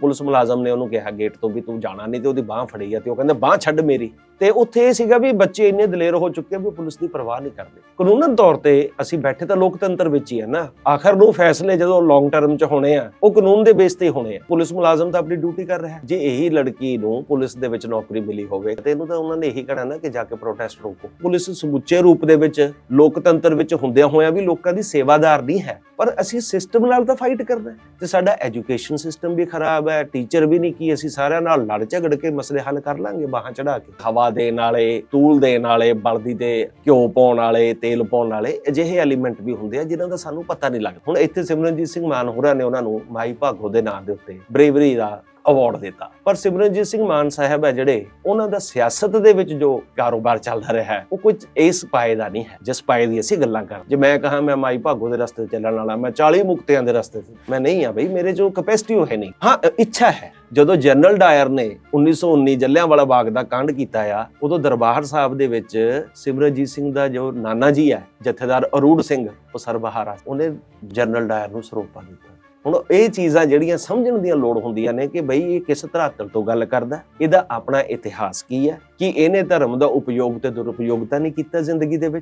Police ਮੁਲਾਜ਼ਮ ਨੇ ਉਹਨੂੰ ਕਿਹਾ ਗੇਟ ਤੋਂ ਵੀ ਤੂੰ ਜਾਣਾ, ਨਹੀਂ ਤੇ ਉਹਦੀ ਬਾਹ ਫੜੀ ਆ ਤੇ ਉਹ ਕਹਿੰਦਾ, ਬਾਹ ਛੱਡ ਮੇਰੀ। ਤੇ ਉੱਥੇ ਇਹ ਸੀਗਾ ਵੀ ਬੱਚੇ ਇੰਨੇ ਦਲੇਰ ਹੋ ਚੁੱਕੇ ਵੀ ਪੁਲਿਸ ਦੀ ਪਰਵਾਹ ਨਹੀਂ ਕਰਦੇ। ਕਾਨੂੰਨਨ ਤੌਰ ਤੇ ਅਸੀਂ ਬੈਠੇ ਤਾਂ ਲੋਕਤੰਤਰ ਵਿੱਚ ਹੀ ਆ ਨਾ। ਆਖਰ ਨੂੰ ਫੈਸਲੇ ਜਦੋਂ ਲੌਂਗ ਟਰਮ 'ਚ ਹੋਣੇ ਆ, ਉਹ ਕਾਨੂੰਨ ਦੇ ਬੇਸ ਤੇ ਹੋਣੇ ਆ। ਪੁਲਿਸ ਮੁਲਾਜ਼ਮ ਤਾਂ ਆਪਣੀ ਡਿਊਟੀ ਕਰ ਰਿਹਾ। ਜੇ ਇਹੀ ਲੜਕੀ ਨੂੰ ਪੁਲਿਸ ਦੇ ਵਿੱਚ ਨੌਕਰੀ ਮਿਲੀ ਹੋਵੇ, ਤੇ ਇਹਨੂੰ ਤਾਂ ਉਹਨਾਂ ਨੇ ਇਹੀ ਕਹਿਣਾ ਨਾ ਕਿ ਜਾ ਕੇ ਪ੍ਰੋਟੈਸਟ ਰੋਕੋ। ਪੁਲਿਸ ਸਮੁੱਚੇ ਰੂਪ ਦੇ ਵਿੱਚ ਲੋਕਤੰਤਰ ਵਿੱਚ ਹੁੰਦਿਆਂ ਹੋਇਆਂ ਵੀ ਲੋਕਾਂ ਦੀ ਸੇਵਾਦਾਰ ਨਹੀਂ ਹੈ। ਪਰ ਅਸੀਂ ਸਿਸਟਮ ਨਾਲ ਤਾਂ ਫਾਈਟ ਕਰਨਾ ਤੇ ਸਾਡਾ ਐਜੂਕੇਸ਼ਨ ਸਿਸਟਮ ਵੀ ਖਰਾਬ ਹੈ ਟੀਚਰ ਵੀ ਨਹੀਂ ਕੀ, ਅਸੀਂ ਸਾਰਿਆਂ ਨਾਲ ਲੜ ਝਗੜ ਕੇ ਮਸਲੇ ਹੱਲ ਕਰ ਲਾਂਗੇ ਬਾਹਾਂ ਚੜਾ ਕੇ। ਹਵਾ ਦੇਣ ਵਾਲੇ, ਤੂਲ ਦੇਣ ਵਾਲੇ, ਬਲਦੀ ਦੇ ਘਿਓ ਪਾਉਣ ਵਾਲੇ, ਤੇਲ ਪਾਉਣ ਵਾਲੇ ਅਜਿਹੇ ਐਲੀਮੈਂਟ ਵੀ ਹੁੰਦੇ ਆ ਜਿਨ੍ਹਾਂ ਦਾ ਸਾਨੂੰ ਪਤਾ ਨਹੀਂ ਲੱਗਦਾ। ਹੁਣ ਇੱਥੇ ਸਿਮਰਨਜੀਤ ਸਿੰਘ ਮਾਨ ਹੋਰਾਂ ਨੇ ਉਹਨਾਂ ਨੂੰ ਮਾਈ ਭਾਗੋ ਦੇ ਨਾਂ ਦੇ ਉੱਤੇ ਬਰੇਵਰੀ ਦਾ ਅਵਾਰਡ ਦਿੱਤਾ। ਪਰ ਸਿਮਰਨਜੀਤ ਸਿੰਘ ਮਾਨ ਸਾਹਿਬ ਹੈ ਜਿਹੜੇ, ਉਹਨਾਂ ਦਾ ਸਿਆਸਤ ਦੇ ਵਿੱਚ ਜੋ ਕਾਰੋਬਾਰ ਚੱਲਦਾ ਰਿਹਾ ਹੈ, ਉਹ ਕੁਝ ਇਸ ਪਾਏ ਦਾ ਨਹੀਂ ਹੈ ਜਿਸ ਪਾਏ ਦੀ ਅਸੀਂ ਗੱਲਾਂ ਕਰ। ਜੇ ਮੈਂ ਕਹਾ, ਮੈਂ ਮਾਈ ਭਾਗੋ ਦੇ ਰਸਤੇ ਤੇ ਚੱਲਣ ਵਾਲਾ, ਮੈਂ 40 ਮੁਕਤਿਆਂ ਦੇ ਰਸਤੇ ਤੇ, ਮੈਂ ਨਹੀਂ ਆ ਬਈ, ਮੇਰੇ ਜੋ ਕੈਪੈਸਿਟੀ ਉਹ ਹੈ ਨਹੀਂ। ਹਾਂ ਇੱਛਾ ਹੈ। ਜਦੋਂ ਜਨਰਲ ਡਾਇਰ ਨੇ 1919 ਜੱਲਿਆਂਵਾਲਾ ਬਾਗ ਦਾ ਕਾਂਡ ਕੀਤਾ ਆ, ਉਦੋਂ ਦਰਬਾਰ ਸਾਹਿਬ ਦੇ ਵਿੱਚ ਸਿਮਰਨਜੀਤ ਸਿੰਘ ਦਾ ਜੋ ਨਾਨਾ ਜੀ ਹੈ ਜਥੇਦਾਰ ਅਰੂੜ ਸਿੰਘ, ਉਹ ਸਰਬਹਾਰਾ ਉਹਨੇ ਜਨਰਲ ਡਾਇਰ ਨੂੰ ਸਰੋਪਾ ਦਿੱਤਾ। ਹੁਣ ਇਹ ਚੀਜ਼ਾਂ ਜਿਹੜੀਆਂ ਸਮਝਣ ਦੀਆਂ ਲੋੜ ਹੁੰਦੀਆਂ ਨੇ ਕਿ ਬਈ ਇਹ ਕਿਸ ਧਰਾਤਲ ਤੋਂ ਗੱਲ ਕਰਦਾ ਇਹਦਾ ਆਪਣਾ ਇਤਿਹਾਸ ਕੀ ਹੈ? ਕਿ ਇਹਨੇ ਧਰਮ ਦਾ ਉਪਯੋਗ ਤੇ ਦੁਰਉਪਯੋਗ ਤਾਂ ਨਹੀਂ ਕੀਤਾ ਜ਼ਿੰਦਗੀ ਦੇ ਵਿੱਚ?